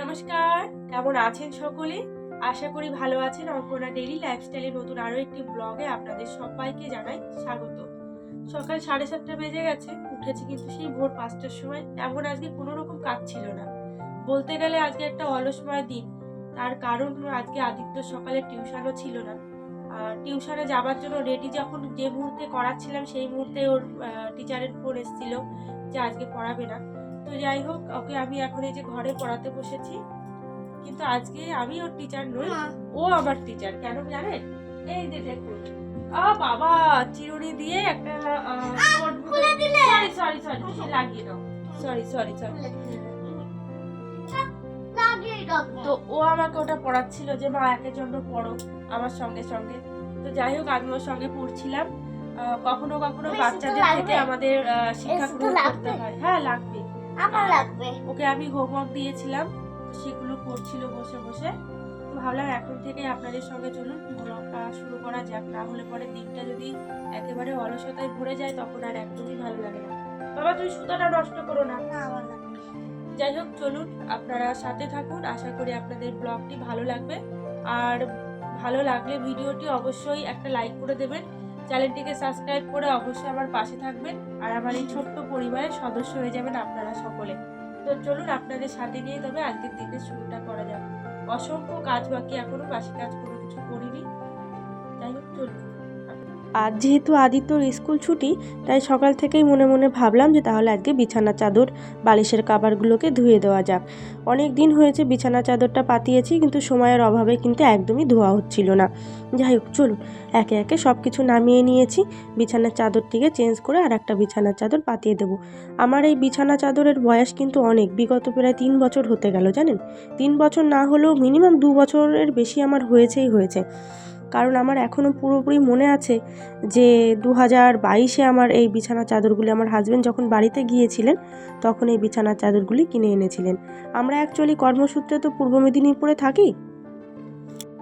নমস্কার, কেমন আছেন সকলে? আশা করি ভালো আছেন। অঙ্কনা ডেইলি লাইফস্টাইলের নতুন আরও একটি ব্লগে আপনাদের সবাইকে জানাই স্বাগত। সকাল সাড়ে সাতটা বেজে গেছে, উঠেছি কিন্তু সেই ভোর পাঁচটার সময়। এমন আজকে কোনো রকম কাজ ছিল না। বলতে গেলে আজকে একটা অলসময় দিন। তার কারণ আজকে আদিত্য সকালে টিউশনও ছিল না। আর টিউশনে যাবার জন্য রেডি যখন যে মুহূর্তে করাচ্ছিলাম, সেই মুহূর্তে ওর টিচারের ফোন এসেছিল যে আজকে পড়াবে না। তো যাই হোক ওকে আমি এখন এই যে ঘরে পড়াতে বসেছি। কিন্তু আজকে আমি ওর টিচার নই ও আমার টিচার কেন জানেন? এই যে দেখুন আ বাবা চিরুনি দিয়ে একটা সরি সরি সরি সরি লাগিয়ে দাও। সরি সরি সরি তো ও আমাকে ওটা পড়াচ্ছিল যে মা একের জন্য পড়ো আমার সঙ্গে সঙ্গে। তো যাই হোক আমি ওর সঙ্গে পড়ছিলাম। কখনো কখনো বাচ্চাদের থেকে আমাদের শিক্ষা গ্রহণ করতে হয়। হ্যাঁ লাগবে। আমার লাগবে। ওকে আমি হোমওয়ার্ক দিয়েছিলাম সেগুলো করছিল বসে বসে। তো ভাবলাম এখন থেকে আপনাদের সঙ্গে চলুন ব্লগটা শুরু করা যাক না হলে পরে দিনটা যদি একেবারে অলসতায় ভরে যায় তখন আর একদমই ভালো লাগে না। বাবা তুমি সুতোটা নষ্ট করো না। আমার যাই হোক চলুন আপনারা সাথে থাকুন। আশা করি আপনাদের ব্লগটি ভালো লাগবে। আর ভালো লাগলে ভিডিওটি অবশ্যই একটা লাইক করে দেবেন। চ্যানেলটিকে সাবস্ক্রাইব করে অবশ্যই আমার পাশে থাকবেন আর আমার এই ছোট্ট পরিবারের সদস্য হয়ে যাবেন আপনারা সকলে। তো চলুন আপনাদের সাথে নিয়ে তবে আজকের দিনের শুরুটা করা যাক। অসংখ্য কাজ বাকি এখনও বাসি কাজ কোনো কিছু করিনি। যাই হোক, চলুন। আজ যেহেতু আদিত্যর স্কুল ছুটি, তাই সকাল থেকেই মনে মনে ভাবলাম যে তাহলে আজকে বিছানা চাদর, বালিশের কাবারগুলোকে ধুয়ে দেওয়া যাক। অনেক দিন হয়েছে বিছানা চাদরটা পাতিয়েছি, কিন্তু সময়ের অভাবে কিন্তু একদমই ধোয়া হচ্ছিল না। যাই হোক, চলুন। একে একে সব কিছু নামিয়ে নিয়েছি। বিছানার চাদরটিকে চেঞ্জ করে আর একটা বিছানার চাদর পাতিয়ে দেবো। আমার এই বিছানা চাদরের বয়স কিন্তু অনেক। বিগত প্রায় তিন বছর হতে গেল, জানেন? তিন বছর না হলেও মিনিমাম দু বছরের বেশি আমার হয়েছেই হয়েছে। কারণ আমার এখনও পুরোপুরি মনে আছে যে দু হাজার বাইশে আমার এই বিছানা চাদরগুলি আমার হাজব্যান্ড যখন বাড়িতে গিয়েছিলেন, তখন এই বিছানার চাদরগুলি কিনে এনেছিলেন। আমরা অ্যাকচুয়ালি কর্মসূত্রে তো পূর্ব মেদিনীপুরে থাকি।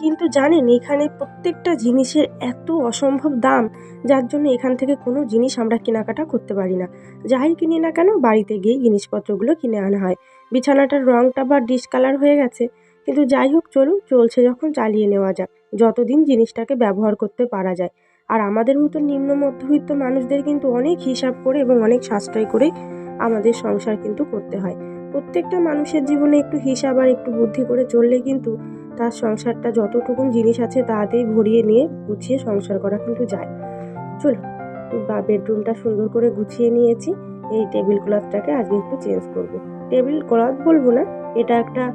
কিন্তু জানেন, এখানে প্রত্যেকটা জিনিসের এত অসম্ভব দাম, যার জন্য এখান থেকে কোনো জিনিস আমরা কেনাকাটা করতে পারি না। যাই কিনি না কেন, বাড়িতে গিয়ে জিনিসপত্রগুলো কিনে আনা হয়। বিছানাটার রঙটা বা ডিসকালার হয়ে গেছে। কিন্তু যাই হোক, চলুন, চলছে যখন চালিয়ে নেওয়া যাক। যতদিন জিনিসটাকে ব্যবহার করতে পারা যায়। আর আমাদের মতো নিম্ন মধ্যবিত্ত মানুষদের কিন্তু অনেক হিসাব করে এবং অনেক সাশ্রয় করে আমাদের সংসার কিন্তু করতে হয়। প্রত্যেকটা মানুষের জীবনে একটু হিসাব আর একটু বুদ্ধি করে চললে কিন্তু তার সংসারটা যতটুকুন জিনিস আছে তাতেই ভরিয়ে নিয়ে গুছিয়ে সংসার করা কিন্তু যায়। চলো বা বেডরুমটা সুন্দর করে গুছিয়ে নিয়েছি। এই টেবিল ক্লথটাকে আজকে একটু চেঞ্জ করব। টেবিল ক্লথ বলব না, এটা একটা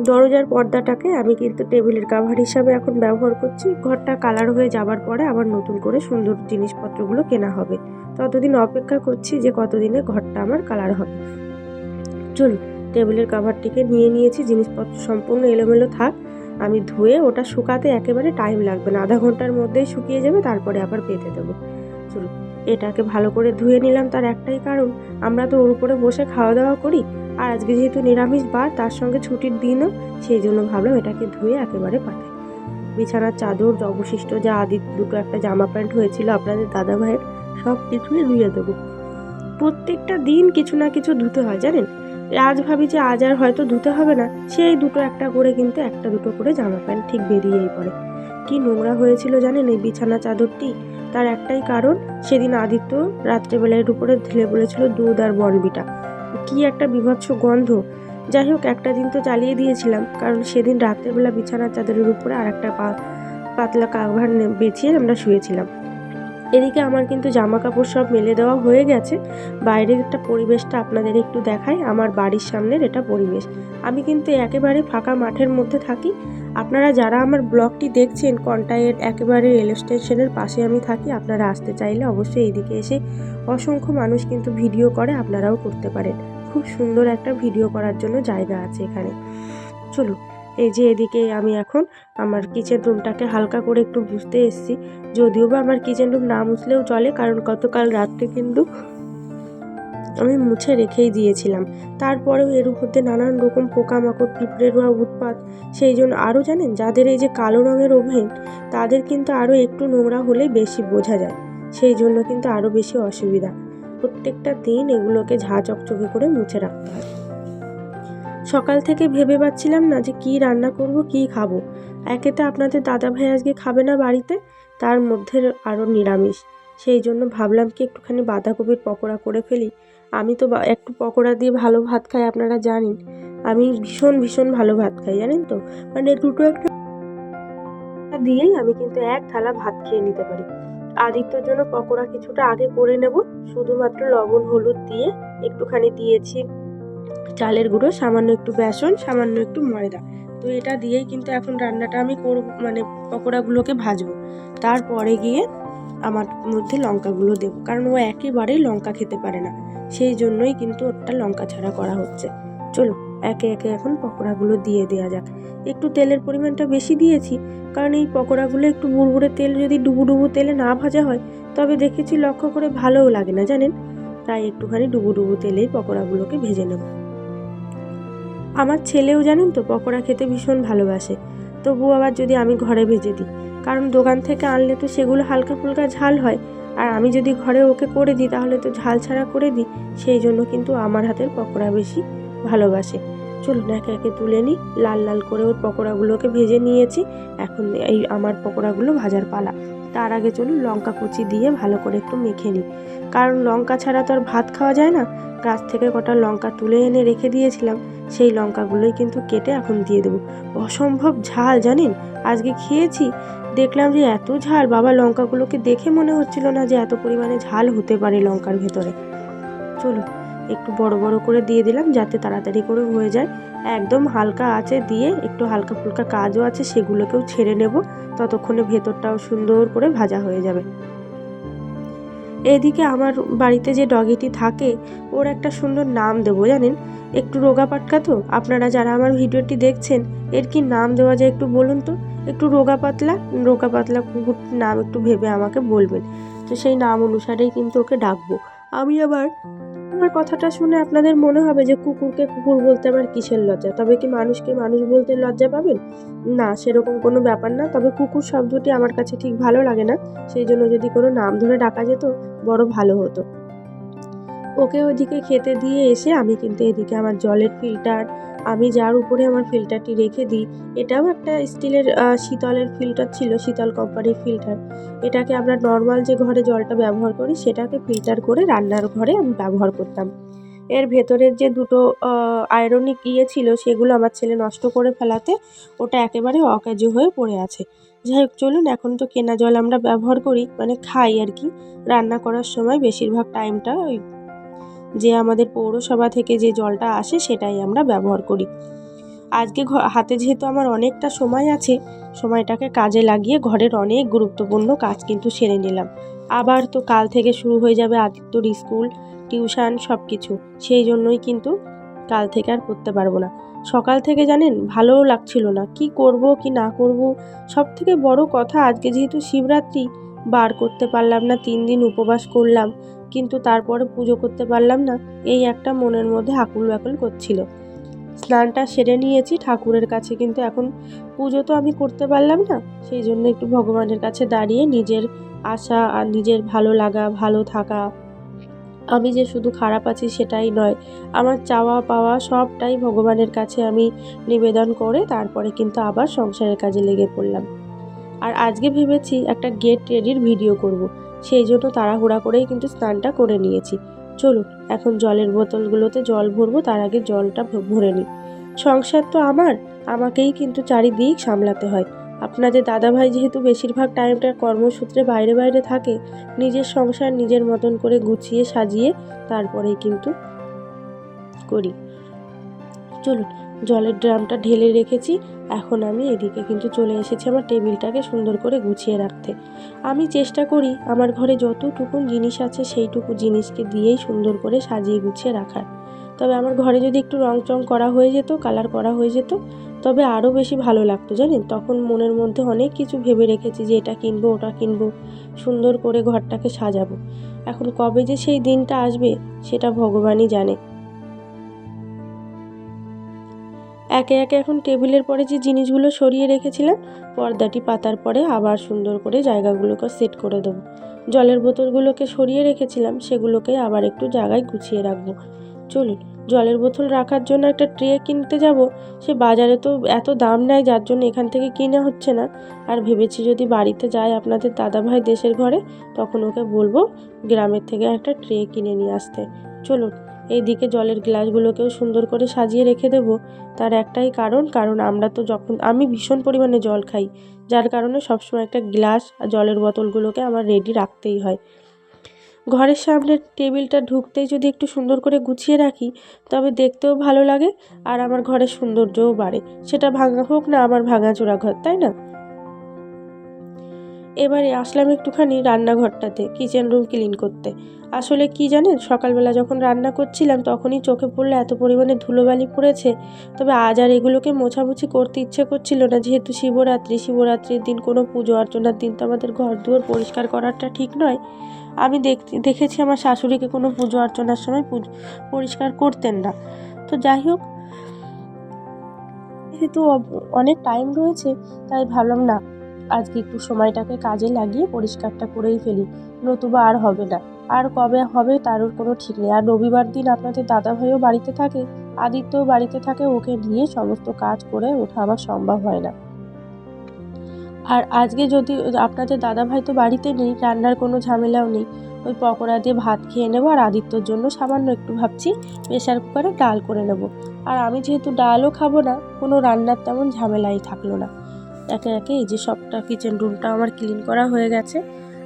দরজার পর্দাটাকে আমি কিন্তু টেবিলের কাভার হিসাবে এখন ব্যবহার করছি। ঘরটা কালার হয়ে যাবার পরে আবার নতুন করে সুন্দর জিনিসপত্রগুলো কেনা হবে। ততদিন অপেক্ষা করছি যে কতদিনে ঘরটা আমার কালার হবে। চলুন, টেবিলের কাভারটিকে নিয়ে নিয়েছি, জিনিসপত্র সম্পূর্ণ এলোমেলো থাক। আমি ধুয়ে ওটা শুকাতে একেবারে টাইম লাগবে না। আধা ঘণ্টার মধ্যেই শুকিয়ে যাবে, তারপরে আবার পেতে দেবো। চলুন এটাকে ভালো করে ধুয়ে নিলাম তার একটাই কারণ, আমরা তো ওর উপরে বসে খাওয়া দাওয়া করি, আর আজকে যেহেতু নিরামিষ বার, তার সঙ্গে ছুটির দিনও, সেই জন্য ভাবলাম এটাকে ধুয়ে একেবারে পাঠাই। বিছানার চাদর, অবশিষ্ট যা আদি দুটো একটা জামা প্যান্ট হয়েছিল আপনাদের দাদা ভাইয়ের, সব কিছুই ধুয়ে দেবো। প্রত্যেকটা দিন কিছু না কিছু ধুতে হয়, জানেন? আজ ভাবি যে আজ আর হয়তো ধুতে হবে না, সেই দুটো একটা করে কিন্তু একটা দুটো করে জামা প্যান্ট ঠিক বেরিয়েই পড়ে। কি নোংরা হয়েছিল জানেন এই বিছানা চাদরটি? তার একটাই কারণ, সেদিন আদিত্য রাত্রেবেলার উপরে ঢেলে বলেছিল দুধ আর বনবিটা। কি একটা বিভৎস গন্ধ। যাই হোক, একটা দিন তো চালিয়ে দিয়েছিলাম, কারণ সেদিন রাত্রেবেলা বিছানার চাদরের উপরে আর একটা পাতলা কাভার বিছিয়ে আমরা শুয়েছিলাম। এদিকে আমার কিন্তু জামা কাপড় সব মেলে দেওয়া হয়ে গেছে। বাইরের একটা পরিবেশটা আপনাদের একটু দেখাই, আমার বাড়ির সামনের এটা পরিবেশ। আমি কিন্তু একেবারে ফাঁকা মাঠের মধ্যে থাকি। আপনারা যারা আমার ব্লগটি দেখছেন, কন্টাইয়ের একেবারে রেল স্টেশনের পাশে আমি থাকি, আপনারা আসতে চাইলে অবশ্যই এদিকে এসে অসংখ্য মানুষ কিন্তু ভিডিও করে, আপনারাও করতে পারেন। খুব সুন্দর একটা ভিডিও করার জন্য জায়গা আছে এখানে। চলুন এই যে এদিকে আমি এখন আমার কিচেন রুমটাকে হালকা করে একটু মুছতে এসেছি। যদিও বা আমার কিচেন রুম না মুছলেও চলে, কারণ গতকাল রাত্রে কিন্তু আমি মুছে রেখেই দিয়েছিলাম। তারপরেও এর দিয়ে নানান রকম পোকামাকড় পিঁপড়ের বা উৎপাত। সেই জন্য আরও জানেন, যাদের এই যে কালো রঙের ওভেন, তাদের কিন্তু আরও একটু নোংরা হলেই বেশি বোঝা যায়। সেই জন্য কিন্তু আরও বেশি অসুবিধা। প্রত্যেকটা দিন এগুলোকে ঝাঁ চকচকে করে মুছে রাখতে হয়। সকাল থেকে ভেবে পাচ্ছিলাম না যে কী রান্না করব, কী খাব। একে তো আপনাদের দাদা ভাই আজকে খাবে না বাড়িতে, তার মধ্যে আরও নিরামিষ। সেই জন্য ভাবলাম কি একটুখানি বাঁধাকপির পকোড়া করে ফেলি। আমি তো একটু পকোড়া দিয়ে ভালো ভাত খাই, আপনারা জানেন। আমি ভীষণ ভীষণ ভালো ভাত খাই, জানেন তো? মানে দুটো একটা দিয়েই আমি কিন্তু এক থালা ভাত খেয়ে নিতে পারি। আদিত্যর জন্য পকোড়া কিছুটা আগে করে নেব, শুধুমাত্র লবণ, হলুদ দিয়ে একটুখানি দিয়েছি। চালের গুঁড়ো, সামান্য একটু বেসন, সামান্য একটু ময়দা। তো এটা দিয়েই কিন্তু এখন রান্নাটা আমি করব মানে পকোড়াগুলোকে ভাজবো। তারপরে গিয়ে আমার মধ্যে লঙ্কাগুলো দেবো, কারণ ও একেবারেই লঙ্কা খেতে পারে না। সেই জন্যই কিন্তু ওটা লঙ্কা ছাড়া করা হচ্ছে। চলো, একে একে এখন পকোড়াগুলো দিয়ে দেওয়া যাক। একটু তেলের পরিমাণটা বেশি দিয়েছি, কারণ এই পকোড়াগুলো একটু বুড়বুড়ে তেল যদি ডুবু ডুবু তেলে না ভাজা হয়, তবে দেখেছি লক্ষ্য করে ভালোও লাগে না, জানেন? তাই একটুখানি ডুবু ডুবু তেলেই পকোড়াগুলোকে ভেজে নেব। আমার ছেলেও জানেন তো, পকোড়া খেতে ভীষণ ভালোবাসে। তবু আবার যদি আমি ঘরে ভেজে দিই, কারণ দোকান থেকে আনলে তো সেগুলো হালকা ফুলকা ঝাল হয়, আর আমি যদি ঘরে ওকে করে দিই, তাহলে তো ঝাল ছাড়া করে দিই, সেই জন্য কিন্তু আমার হাতের পকোড়া বেশি ভালোবাসে। চলুন একে একে তুলে নিই, লাল লাল করে ওর পকোড়াগুলোকে ভেজে নিয়েছি, এখন এই আমার পকোড়াগুলো ভাজার পালা। তার আগে চলুন লঙ্কা কুচি দিয়ে ভালো করে একটু মেখে নিই। কারণ লঙ্কা ছাড়া তো আর ভাত খাওয়া যায় না। গাছ থেকে কটা লঙ্কা তুলে এনে রেখে দিয়েছিলাম। সেই লঙ্কাগুলোই কিন্তু কেটে এখন দিয়ে দেবো। অসম্ভব ঝাল, জানেন? আজকে খেয়েছি। দেখলাম যে এত ঝাল। বাবা, লঙ্কাগুলোকে দেখে মনে হচ্ছিল না যে এত পরিমাণে ঝাল হতে পারে লঙ্কার ভেতরে। চলো একটু বড় বড় করে দিয়ে দিলাম যাতে তাড়াতাড়ি করে হয়ে যায়। একদম হালকা আছে দিয়ে একটু হালকা ফুলকা কাজও আছে সেগুলোকেও ছেড়ে নেব। ততক্ষণে ভেতরটাও সুন্দর করে ভাজা হয়ে যাবে। এদিকে আমার বাড়িতে যে ডগিটি থাকে, ওর একটা সুন্দর নাম দেবো, জানেন? একটু রোগা পাটকা তো? আপনারা যারা আমার ভিডিওটি দেখছেন, এর কি নাম দেওয়া যায় একটু বলুন তো? একটু রোগা পাতলা? রোগা পাতলা কুকুরটির নাম একটু ভেবে আমাকে বলবেন। তো সেই নাম অনুসারেই কিন্তু ওকে ডাকবো। আমি আবার আমার কথাটা শুনে আপনাদের মনে হবে যে কুকুরকে কুকুর বলতে আবার কিসের লজ্জা? তবে কি মানুষকে মানুষ বলতে লজ্জা পাবেন? না, সেরকম কোনো ব্যাপার না। তবে কুকুর শব্দটি আমার কাছে ঠিক ভালো লাগে না। সেই জন্য যদি কোনো নাম ধরে ডাকা যেত, বড় ভালো হতো। ওকে ওইদিকে খেতে দিয়ে এসে আমি কিন্তু এদিকে আমার জলের ফিল্টার আমি যার উপরে আমার ফিল্টারটি রেখে দিই, এটাও একটা স্টিলের শীতলের ফিল্টার ছিল, শীতল কোম্পানির ফিল্টার এটাকে আমরা নর্মাল যে ঘরে জলটা ব্যবহার করি, সেটাকে ফিল্টার করে রান্নার ঘরে আমি ব্যবহার করতাম। এর ভেতরের যে দুটো আয়রনিক ইয়ে ছিল, সেগুলো আমার ছেলে নষ্ট করে ফেলাতে ওটা একেবারে অকাজে হয়ে পড়ে আছে। যাই হোক, চলুন, এখন তো কেনা জল আমরা ব্যবহার করি মানে খাই আর কি। রান্না করার সময় বেশিরভাগ টাইমটা ওই যে আমাদের পৌরসভা থেকে যে জলটা আসে সেটাই আমরা ব্যবহার করি। আজকে হাতে যেহেতু আমার অনেকটা সময় আছে, সময়টাকে কাজে লাগিয়ে ঘরের অনেক গুরুত্বপূর্ণ কাজ কিন্তু সেরে নিলাম। আবার তো কাল থেকে শুরু হয়ে যাবে আদিত্যর স্কুল, টিউশন সব কিছু সেই জন্যই কিন্তু কাল থেকে আর করতে পারব না। সকাল থেকে জানেন ভালোও লাগছিল না। কি করব, কি না করব? সব থেকে বড় কথা, আজকে যেহেতু শিবরাত্রি, বার করতে পারলাম না, তিন দিন উপবাস করলাম। কিন্তু তারপরে পুজো করতে পারলাম না। এই একটা মনের মধ্যে আকুল ব্যাকুল করছিল। স্নানটা সেরে নিয়েছি, ঠাকুরের কাছে কিন্তু এখন পুজো তো আমি করতে পারলাম না। সেই জন্য একটু ভগবানের কাছে দাঁড়িয়ে নিজের আশা আর নিজের ভালো লাগা, ভালো থাকা, আমি যে শুধু খারাপ আছি সেটাই নয়, আমার চাওয়া পাওয়া সবটাই ভগবানের কাছে আমি নিবেদন করে তারপরে কিন্তু আবার সংসারের কাজে লেগে পড়লাম। আর আজকে ভেবেছি একটা গেট রেডির ভিডিও করব। সেই জন্য তাড়াহুড়া করেই কিন্তু স্নানটা করে নিয়েছি। চলুন এখন জলের বোতলগুলোতে জল ভরবো, তার আগে জলটা ভরে নিই। সংসার তো আমার, আমাকেই কিন্তু চারিদিক সামলাতে হয়। আপনাদের দাদাভাই যেহেতু বেশিরভাগ টাইমটা কর্মসূত্রে বাইরে বাইরে থাকে, নিজের সংসার নিজের মতন করে গুছিয়ে সাজিয়ে তারপরেই কিন্তু করি। চলুন জলের ড্রামটা ঢেলে রেখেছি। এখন আমি এদিকে কিন্তু চলে এসেছি আমার টেবিলটাকে সুন্দর করে গুছিয়ে রাখতে। আমি চেষ্টা করি আমার ঘরে যতটুকু জিনিস আছে সেইটুকু জিনিসকে দিয়েই সুন্দর করে সাজিয়ে গুছিয়ে রাখার। তবে আমার ঘরে যদি একটু রং চং করা হয়ে যেত, কালার করা হয়ে যেত, তবে আরও বেশি ভালো লাগতো, জানেন? তখন মনের মধ্যে অনেক কিছু ভেবে রেখেছি যে এটা কিনবো, ওটা কিনবো, সুন্দর করে ঘরটাকে সাজাবো। এখন কবে যে সেই দিনটা আসবে, সেটা ভগবানই জানে। একে একে এখন টেবিলের পরে যে জিনিসগুলো সরিয়ে রেখেছিলাম, পর্দাটি পাতার পরে আবার সুন্দর করে জায়গাগুলোকে সেট করে দেবো। জলের বোতলগুলোকে সরিয়ে রেখেছিলাম, সেগুলোকে আবার একটু জায়গায় গুছিয়ে রাখব। চলুন, জলের বোতল রাখার জন্য একটা ট্রে কিনতে যাব। সে বাজারে তো এত দাম নেয়, যার জন্য এখান থেকে কিনে হচ্ছে না। আর ভেবেছি যদি বাড়িতে যায় আপনাদের দাদাভাই দেশের ঘরে, তখন ওকে বলব গ্রামের থেকে একটা ট্রে কিনে নিয়ে আসতে। চলুন এইদিকে জলের গ্লাসগুলোকেও সুন্দর করে সাজিয়ে রেখে দেব। তার একটাই কারণ কারণ আমরা তো যখন, আমি ভীষণ পরিমাণে জল খাই। যার কারণে সবসময় একটা গ্লাস আর জলের বোতলগুলোকে আমার রেডি রাখতেই হয়। ঘরের সামনের টেবিলটা ঢুকতেই যদি একটু সুন্দর করে গুছিয়ে রাখি, তবে দেখতেও ভালো লাগে আর আমার ঘরের সৌন্দর্যও বাড়ে। সেটা ভাঙা হোক না, আমার ভাঙাচোরা ঘর, তাই না? এবারে আসলাম একটুখানি রান্নাঘরটাতে কিচেন রুম ক্লিন করতে। আসলে কি জানেন, সকালবেলা যখন রান্না করছিলাম তখনই চোখে পড়লে এত পরিমাণে ধুলোবালি পড়েছে। তবে আজ আর এগুলোকে মোছামুছি করতে ইচ্ছে করছিল না, যেহেতু শিবরাত্রি, শিবরাত্রির দিন কোনো পুজো অর্চনার দিন তো আমাদের ঘর দুয়ার পরিষ্কার করাটা ঠিক নয়। আমি দেখ দেখেছি আমার শাশুড়িকে কোনো পুজো অর্চনার সময় পরিষ্কার করতেন না। তো যাই হোক, যেহেতু অনেক টাইম রয়েছে, তাই ভাবলাম না আজকে একটু সময়টাকে কাজে লাগিয়ে পরিষ্কারটা করেই ফেলি। নতুবা আর হবে না। আর কবে হবে তারও কোনো ঠিক নেই। আর রবিবার দিন আপনাদের দাদাভাইও বাড়িতে থাকে। আদিত্যও বাড়িতে থাকে। ওকে নিয়ে সমস্ত কাজ করে ওঠা আমার সম্ভব হয় না। আর আজকে যদি আপনাদের দাদাভাই তো বাড়িতে নেই, রান্নার কোনো ঝামেলাও নেই, ওই পকোড়া দিয়ে ভাত খেয়ে নেব আর আদিত্যর জন্য সামান্য একটু ভাবছি প্রেশার কুকারে ডাল করে নেব। আর আমি যেহেতু ডালও খাব না, কোনো রান্নার তেমন ঝামেলাই থাকল না। একে একে এই যে সবটা কিচেন রুমটা আমার ক্লিন করা হয়ে গেছে।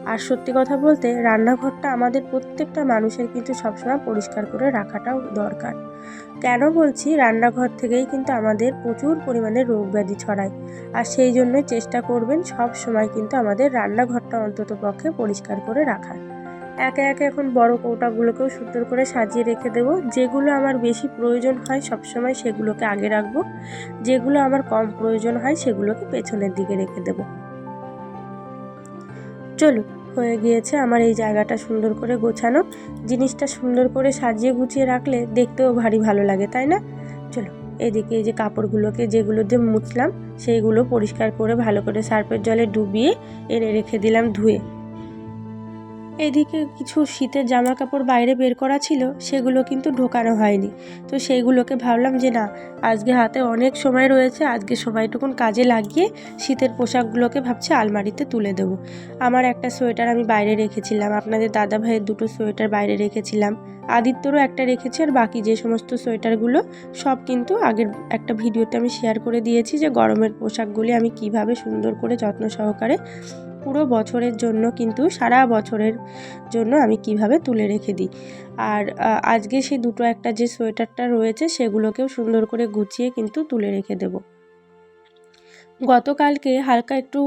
আর সত্যি কথা বলতে, রান্নাঘরটা আমাদের প্রত্যেকটা মানুষের কিন্তু সবসময় পরিষ্কার করে রাখাটাও দরকার। কেন বলছি? রান্নাঘর থেকেই কিন্তু আমাদের প্রচুর পরিমাণে রোগ ব্যাধি ছড়ায়। আর সেই জন্যই চেষ্টা করবেন সব সময় কিন্তু আমাদের রান্নাঘরটা অন্তত পক্ষে পরিষ্কার করে রাখার। একে একে এখন বড় কৌটাগুলোকেও সুন্দর করে সাজিয়ে রেখে দেবো। যেগুলো আমার বেশি প্রয়োজন হয় সবসময় সেগুলোকে আগে রাখব। যেগুলো আমার কম প্রয়োজন হয় সেগুলোকে পেছনের দিকে রেখে দেবো। চলুন হয়ে গিয়েছে আমার এই জায়গাটা সুন্দর করে গোছানো। জিনিসটা সুন্দর করে সাজিয়ে গুছিয়ে রাখলে দেখতেও ভারী ভালো লাগে, তাই না? চলো, এদিকে এই যে কাপড়গুলোকে যেগুলো দিয়ে মুছলাম, সেইগুলো পরিষ্কার করে ভালো করে সার্ফের জলে ডুবিয়ে এনে রেখে দিলাম ধুয়ে। এদিকে কিছু শীতের জামা কাপড় বাইরে বের করা ছিল, সেগুলো কিন্তু ঢোকানো হয়নি। তো সেইগুলোকে ভাবলাম যে না, আজকে হাতে অনেক সময় রয়েছে, আজকে সময়টুকুন কাজে লাগিয়ে শীতের পোশাকগুলোকে ভাবছি আলমারিতে তুলে দেবো। আমার একটা সোয়েটার আমি বাইরে রেখেছিলাম, আপনাদের দাদা ভাইয়ের দুটো সোয়েটার বাইরে রেখেছিলাম। আদিত্যরও একটা রেখেছি আর বাকি যে সমস্ত সোয়েটারগুলো, সব কিন্তু আগের একটা ভিডিওতে আমি শেয়ার করে দিয়েছি যে গরমের পোশাকগুলি আমি কীভাবে সুন্দর করে যত্ন সহকারে পুরো বছরের জন্য কিন্তু সারা বছরের জন্য আমি কীভাবে তুলে রেখে দিই। আর আজকে সেই দুটো একটা যে সোয়েটারটা রয়েছে সেগুলোকেও সুন্দর করে গুছিয়ে কিন্তু তুলে রেখে দেবো। গতকালকে হালকা একটু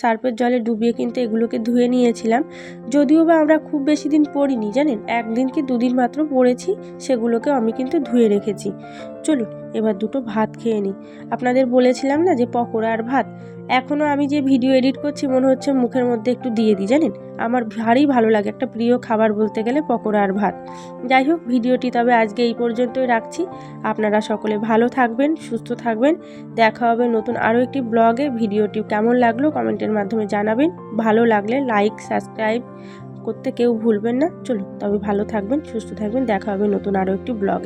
সার্ফের জলে ডুবিয়ে কিন্তু এগুলোকে ধুয়ে নিয়েছিলাম। যদিও বা আমরা খুব বেশি দিন পরিনি জানেন? একদিন কি দুদিন মাত্র পরেছি সেগুলোকে আমি কিন্তু ধুয়ে রেখেছি। চলুন, এবার দুটো ভাত খেয়ে নিই। আপনাদের বলেছিলাম না যে পকোড়া আর ভাত? এখনও আমি যে ভিডিও এডিট করছি, মনে হচ্ছে মুখের মধ্যে একটু দিয়ে দিই, জানেন? আমার ভারী ভালো লাগে একটা প্রিয় খাবার বলতে গেলে পকোড়া আর ভাত। যাই হোক, ভিডিওটি তবে আজকে এই পর্যন্তই রাখছি। আপনারা সকলে ভালো থাকবেন, সুস্থ থাকবেন। দেখা হবে নতুন আরও একটি ব্লগে। ভিডিওটি কেমন লাগল কমেন্টের মাধ্যমে জানাবেন। ভালো লাগলে লাইক, সাবস্ক্রাইব করতে কেউ ভুলবেন না। চলুন, তবে ভালো থাকবেন, সুস্থ থাকবেন। দেখা হবে নতুন আরও একটি ব্লগে।